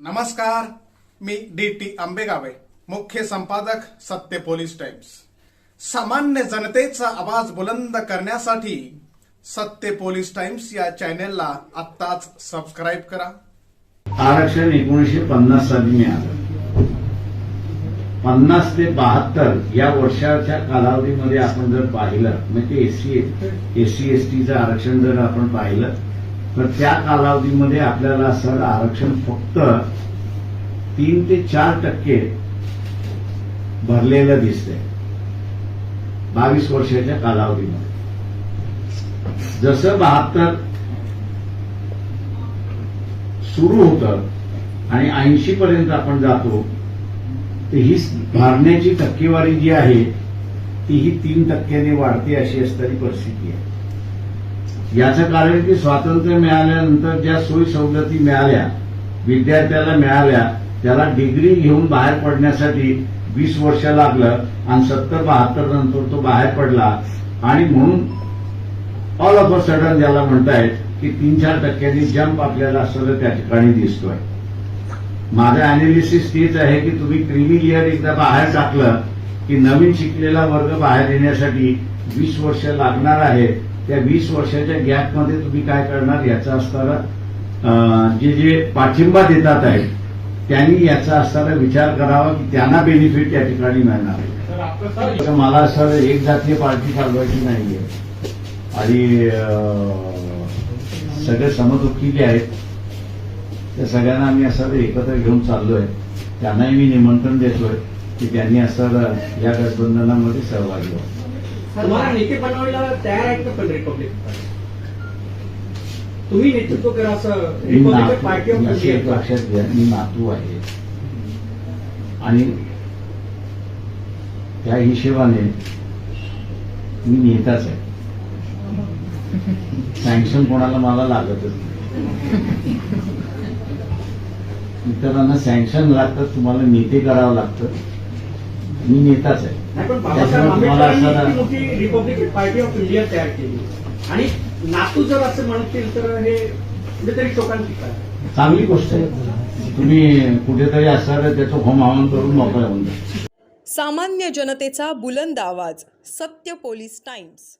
नमस्कार मी D T आंबेगावे मुख्य संपादक सत्य पोलीस टाइम्स. सामान्य जनतेचा आवाज बुलंद करण्यासाठी सत्य पोलीस टाइम्स या चॅनेलला आत्ताच सबस्क्राईब करा. आरक्षण एकोणीसशे पन्नास साली मिळालं. पन्नास ते बहात्तर या वर्षाच्या कालावधीमध्ये आपण जर पाहिलं म्हणजे एससी एससी एसटीचं आरक्षण जर आपण पाहिलं तर त्या कालावधीमध्ये आपल्याला सर आरक्षण फक्त तीन ते चार टक्के भरलेलं दिसतंय. बावीस वर्षाच्या कालावधीमध्ये. जसं बहात्तर सुरू होतं आणि ऐंशी पर्यंत आपण जातो तर ही भरण्याची टक्केवारी जी आहे ती ही तीन टक्क्याने वाढते अशी असणारी परिस्थिती आहे. याचं कारण की स्वातंत्र्य मिळाल्यानंतर ज्या सोयी सवलती मिळाल्या विद्यार्थ्याला मिळाल्या त्याला डिग्री घेऊन बाहेर पडण्यासाठी वीस वर्ष लागलं आणि सत्तर बहात्तर नंतर तो बाहेर पडला. आणि म्हणून ऑल ऑफ अ सडन ज्याला म्हणतायत की तीन चार टक्क्यांनी जंप आपल्याला असं त्या ठिकाणी दिसतोय. माझं अनालिसिस तेच आहे की तुम्ही क्रिमिल इयर एकदा बाहेर टाकलं की नवीन शिकलेला वर्ग बाहेर येण्यासाठी वीस वर्ष लागणार आहे. त्या वीस वर्षाच्या गॅपमध्ये तुम्ही काय करणार याचा असणारा अं, जे जे पाठिंबा देतात आहेत त्यांनी याचा असणारा विचार करावा की त्यांना बेनिफिट त्या ठिकाणी मिळणार आहे. तर मला सर एक जातीय पार्टी चालवायची नाहीये. आणि सगळे समदुःखी जे आहेत. त्या सगळ्यांना आम्ही असं एकत्र घेऊन चाललोय. त्यांनाही मी निमंत्रण देतोय की त्यांनी असं या गठबंधनामध्ये सहभागी व्हावं. तुम्हाला नेते बनवायला तयार आहेत का पण रिपब्लिक तुम्ही नेतृत्व करा असं रिपब्लिकन पार्टी ऑफ लक्षात घ्या. मी नातू आहे. आणि त्या हिशेबाने मी नेताच आहे. सँक्शन कोणाला मला लागतच नाही. इतरांना सँक्शन लागतं तुम्हाला नेते करावं लागतं. मी नेताच आहे. नाही पण त्याच्यामुळे बाबासाहेब तुम्हाला आंबेडकरांनी असं- इतकी मोठी रिपब्लिकन पार्टी ऑफ इंडिया तयार केली. आणि नातू जर असं म्हणतील तर हे कुठेतरी शोकांतिक आहे. चांगली गोष्ट आहे. तुम्ही कुठेतरी असणार त्याचं होम हवन करून मोकळं होऊन जा. सामान्य जनतेचा बुलंद आवाज सत्य पोलीस टाइम्स.